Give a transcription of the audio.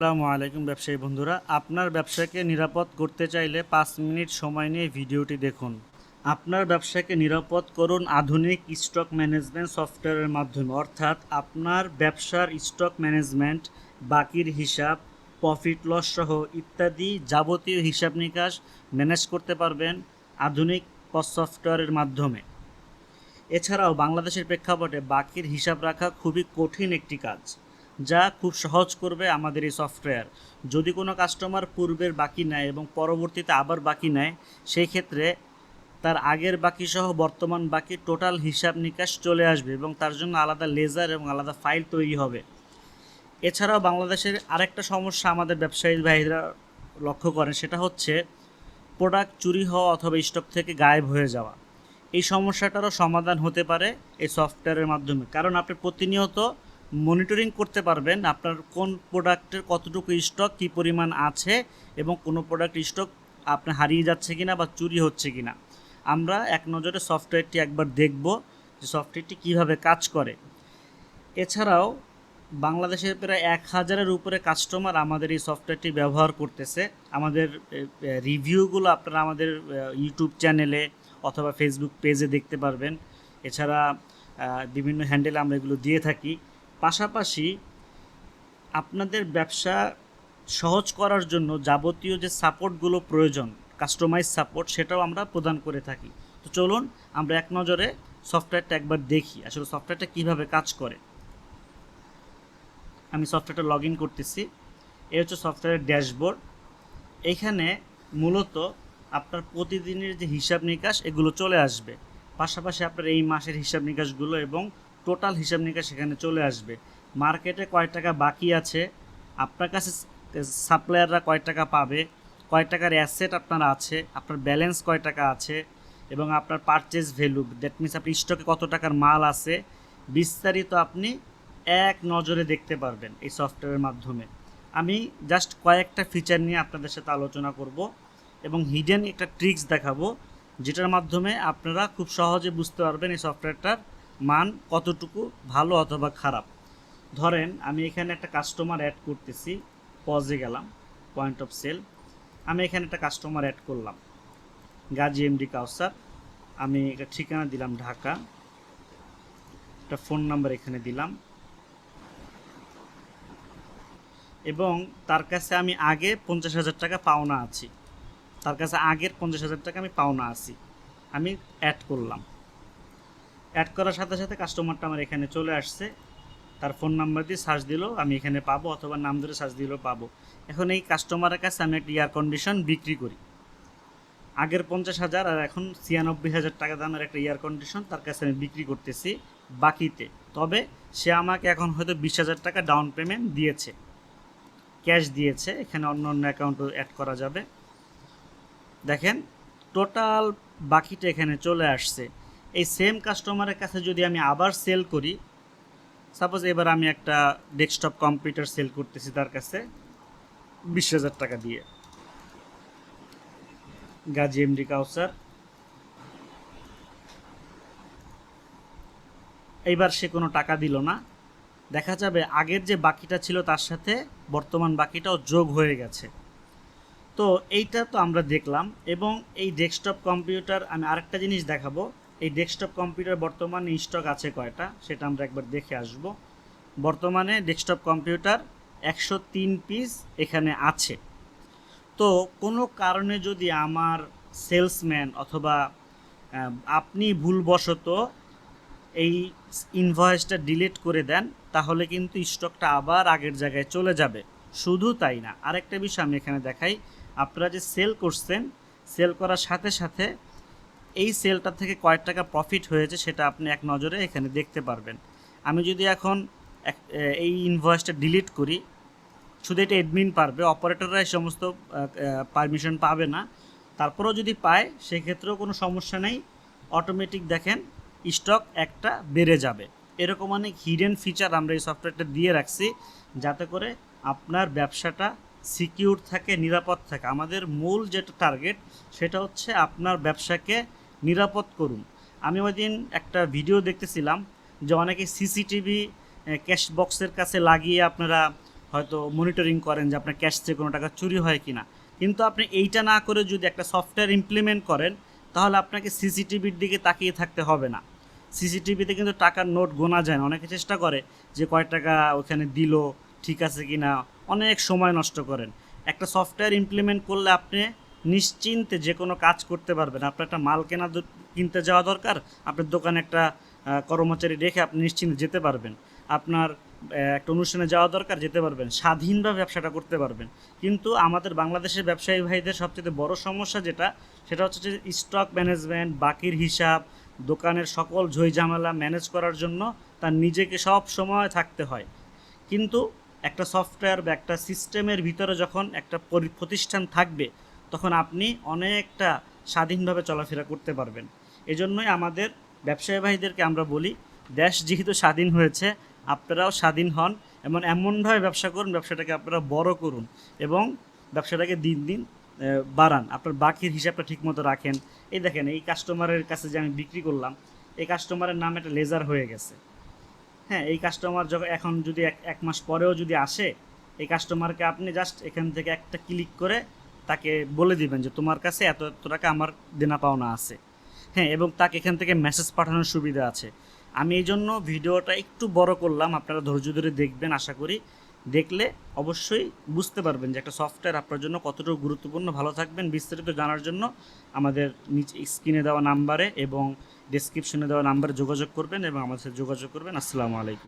আসসালামু আলাইকুম ব্যবসায়ী বন্ধুরা। আপনার ব্যবসাকে নিরাপদ করতে চাইলে পাঁচ মিনিট সময় নিয়ে ভিডিওটি দেখুন। আপনার ব্যবসাকে নিরাপদ করুন আধুনিক স্টক ম্যানেজমেন্ট সফটওয়্যারের মাধ্যমে। অর্থাৎ আপনার ব্যবসার স্টক ম্যানেজমেন্ট, বাকির হিসাব প্রফিট লস সহ ইত্যাদি যাবতীয় হিসাব নিকাশ ম্যানেজ করতে পারবেন আধুনিক সফটওয়্যারের মাধ্যমে। এছাড়াও বাংলাদেশের প্রেক্ষাপটে বাকির হিসাব রাখা খুবই কঠিন একটি কাজ। যা খুব সহজ করবে আমাদের এই সফটওয়্যার যদি কোনো কাস্টমার পূর্বের বাকি নেয় এবং পরবর্তীতে আবার বাকি নেয় সেই ক্ষেত্রে তার আগের বাকি সহ বর্তমান বাকি টোটাল হিসাব নিকাশ চলে আসবে এবং তার জন্য আলাদা লেজার এবং আলাদা ফাইল তৈরি হবে। এছাড়াও বাংলাদেশের আরেকটা সমস্যা আমাদের ব্যবসায়ী ভাইরা লক্ষ্য করেন, সেটা হচ্ছে প্রোডাক্ট চুরি হওয়া অথবা স্টক থেকে গায়েব হয়ে যাওয়া। এই সমস্যাটারও সমাধান হতে পারে এই সফটওয়্যারের মাধ্যমে। কারণ আপনি প্রতিনিয়ত মনিটরিং করতে পারবেন আপনার কোন প্রোডাক্টের কতটুকু স্টক কী পরিমাণ আছে এবং কোনো প্রোডাক্ট স্টক আপনার হারিয়ে যাচ্ছে কিনা বা চুরি হচ্ছে কিনা। আমরা এক নজরে সফটওয়্যারটি একবার দেখব যে সফটওয়্যারটি কীভাবে কাজ করে। এছাড়াও বাংলাদেশের প্রায় এক হাজারের উপরে কাস্টমার আমাদের এই সফটওয়্যারটি ব্যবহার করতেছে। আমাদের রিভিউগুলো আপনারা আমাদের ইউটিউব চ্যানেলে অথবা ফেসবুক পেজে দেখতে পারবেন। এছাড়া বিভিন্ন হ্যান্ডেলে আমরা এগুলো দিয়ে থাকি। পাশাপাশি আপনাদের ব্যবসা সহজ করার জন্য যাবতীয় যে সাপোর্টগুলো প্রয়োজন কাস্টমাইজ সাপোর্ট সেটাও আমরা প্রদান করে থাকি। তো চলুন, আমরা এক নজরে সফটওয়্যারটা একবার দেখি, আসলে সফটওয়্যারটা কীভাবে কাজ করে। আমি সফটওয়্যারটা লগ ইন করতেছি। এ হচ্ছে সফটওয়্যারের ড্যাশবোর্ড এখানে মূলত আপনার প্রতিদিনের যে হিসাব নিকাশ, এগুলো চলে আসবে। পাশাপাশি আপনার এই মাসের হিসাব নিকাশগুলো এবং টোটাল হিসাব নিকাশ সেখানে চলে আসবে। মার্কেটে কয় টাকা বাকি আছে। আপনার কাছে সাপ্লায়াররা কয় টাকা পাবে। কয় টাকার অ্যাসেট আপনার আছে। আপনার ব্যালেন্স কয় টাকা আছে এবং আপনার পারচেজ ভ্যালু দ্যাট মিনস আপনি স্টকে কত টাকার মাল আছে, বিস্তারিত আপনি এক নজরে দেখতে পারবেন এই সফটওয়্যারের মাধ্যমে। আমি জাস্ট কয়েকটা ফিচার নিয়ে আপনাদের সাথে আলোচনা করব এবং হিডেন একটা ট্রিক্স দেখাবো, যেটার মাধ্যমে আপনারা খুব সহজে বুঝতে পারবেন এই সফটওয়্যারটার মান কতটুকু ভালো অথবা খারাপ? ধরেন, আমি এখানে একটা কাস্টমার অ্যাড করতেছি পজে গেলাম পয়েন্ট অফ সেল আমি এখানে একটা কাস্টমার অ্যাড করলাম। গাজী এমডি কাউসার, আমি একটা ঠিকানা দিলাম ঢাকা, একটা ফোন নাম্বার এখানে দিলাম। এবং তার কাছে আমি আগে পঞ্চাশ হাজার টাকা পাওনা আছি। তার কাছে আগের পঞ্চাশ হাজার টাকা আমি পাওনা আছি। আমি অ্যাড করলাম। অ্যাড করার সাথে সাথে কাস্টমারটা আমার এখানে চলে আসছে। তার ফোন নাম্বার দিয়ে সার্চ দিলেও আমি এখানে পাবো অথবা নাম ধরে সার্চ দিলেও পাবো। এখন এই কাস্টমারের কাছে আমি একটা এয়ার কন্ডিশন বিক্রি করি। আগের পঞ্চাশ হাজার আর এখন ছিয়ানব্বই হাজার টাকা দামের একটা এয়ার কন্ডিশন তার কাছে আমি বিক্রি করতেছি বাকিতে। তবে সে আমাকে এখন হয়তো বিশ হাজার টাকা ডাউন পেমেন্ট দিয়েছে। ক্যাশ দিয়েছে, এখানে অন্য অন্য অ্যাকাউন্টও অ্যাড করা যাবে। দেখেন টোটাল বাকিটা এখানে চলে আসছে। এই সেম কাস্টমারের কাছে যদি আমি আবার সেল করি সাপোজ এবার আমি একটা ডেস্কটপ কম্পিউটার সেল করতেছি তার কাছে বিশ হাজার টাকা দিয়ে। গাজী এমডি কাউসার এইবার সে কোনো টাকা দিল না। দেখা যাবে আগের যে বাকিটা ছিল তার সাথে বর্তমান বাকিটাও যোগ হয়ে গেছে। তো এইটা তো আমরা দেখলাম এবং এই ডেস্কটপ কম্পিউটার আমি আরেকটা জিনিস দেখাবো। এই ডেস্কটপ কম্পিউটার বর্তমানে স্টক আছে কয়টা? সেটা আমরা একবার দেখে আসব। বর্তমানে ডেস্কটপ কম্পিউটার একশো তিন পিস এখানে আছে। তো কোনো কারণে যদি আমার সেলসম্যান অথবা আপনি ভুলবশত এই ইনভয়েসটা ডিলিট করে দেন, তাহলে কিন্তু স্টকটা আবার আগের জায়গায় চলে যাবে। শুধু তাই না, আরেকটা বিষয় আমি এখানে দেখাই। আপনারা যে সেল করছেন সেল করার সাথে সাথে এই সেলটা থেকে কয়েক টাকা প্রফিট হয়েছে সেটা আপনি এক নজরে এখানে দেখতে পারবেন। আমি যদি এখন এই ইনভয়েসটা ডিলিট করি, শুধু এটা অ্যাডমিন পারবে অপারেটররা এই সমস্ত পারমিশন পাবে না। তারপরেও যদি পায়, সেক্ষেত্রেও কোনো সমস্যা নেই। অটোমেটিক দেখেন স্টক একটা বেড়ে যাবে। এরকম অনেক হিডেন ফিচার আমরা এই সফটওয়্যারটা দিয়ে রাখছি, যাতে করে আপনার ব্যবসাটা সিকিউর থাকে, নিরাপদ থাকে। আমাদের মূল যেটা টার্গেট সেটা হচ্ছে আপনার ব্যবসাকে নিরাপদ করুন। আমি ওই দিন একটা ভিডিও দেখতেছিলাম যে অনেকে সিসিটিভি ক্যাশ বক্সের কাছে লাগিয়ে আপনারা হয়তো মনিটরিং করেন যে আপনার ক্যাশ থেকে কোনো টাকা চুরি হয় কি না কিন্তু আপনি এইটা না করে যদি একটা সফটওয়্যার ইমপ্লিমেন্ট করেন, তাহলে আপনাকে সিসিটিভির দিকে তাকিয়ে থাকতে হবে না। সিসিটিভিতে কিন্তু টাকার নোট গোনা যায় না। অনেকে চেষ্টা করে যে কয় টাকা ওখানে দিল, ঠিক আছে কি না অনেক সময় নষ্ট করেন। একটা সফটওয়্যার ইমপ্লিমেন্ট করলে আপনি নিশ্চিন্তে যে কোনো কাজ করতে পারবেন। আপনার একটা মাল কেনা কিনতে যাওয়া দরকার, আপনার দোকানে একটা কর্মচারী রেখে আপনি নিশ্চিন্তে যেতে পারবেন। আপনার একটা অনুষ্ঠানে যাওয়া দরকার, যেতে পারবেন। স্বাধীনভাবে ব্যবসাটা করতে পারবেন। কিন্তু আমাদের বাংলাদেশের ব্যবসায়ী ভাইদের সবচেয়ে বড় সমস্যা যেটা, সেটা হচ্ছে যে স্টক ম্যানেজমেন্ট বাকির হিসাব, দোকানের সকল ঝই ঝামেলা ম্যানেজ করার জন্য তার নিজেকে সব সময় থাকতে হয়। কিন্তু একটা সফটওয়্যার বা একটা সিস্টেমের ভিতরে যখন একটা পরি- প্রতিষ্ঠান থাকবে তখন আপনি অনেকটা স্বাধীনভাবে চলাফেরা করতে পারবেন। এজন্যই আমাদের ব্যবসায়ী ভাইদেরকে আমরা বলি, দেশ যেহেতু স্বাধীন হয়েছে, আপনারাও স্বাধীন হন, এমন এমনভাবে ব্যবসা করুন, ব্যবসাটাকে আপনারা বড় করুন এবং ব্যবসাটাকে দিন দিন বাড়ান। আপনার বাকির হিসাবটা ঠিকমতো রাখেন। এই দেখেন, এই কাস্টমারের কাছে যে আমি বিক্রি করলাম, এই কাস্টমারের নাম একটা লেজার হয়ে গেছে। হ্যাঁ এই কাস্টমার যখন এখন যদি এক এক মাস পরেও যদি আসে, এই কাস্টমারকে আপনি জাস্ট এখান থেকে একটা ক্লিক করে তাকে বলে দিবেন যে তোমার কাছে এত এত টাকা আমার দেনা পাওনা আছে। হ্যাঁ এবং তাকে এখান থেকে মেসেজ পাঠানোর সুবিধা আছে। আমি এই জন্য ভিডিওটা একটু বড় করলাম, আপনারা ধৈর্য ধরে দেখবেন আশা করি। দেখলে অবশ্যই বুঝতে পারবেন যে একটা সফটওয়্যার আপনার জন্য কতটুকু গুরুত্বপূর্ণ। ভালো থাকবেন, বিস্তারিত জানার জন্য আমাদের নিচে স্ক্রিনে দেওয়া নাম্বারে এবং ডেসক্রিপশনে দেওয়া নাম্বারে যোগাযোগ করবেন এবং আমাদের সাথে যোগাযোগ করবেন। আসসালামু আলাইকুম।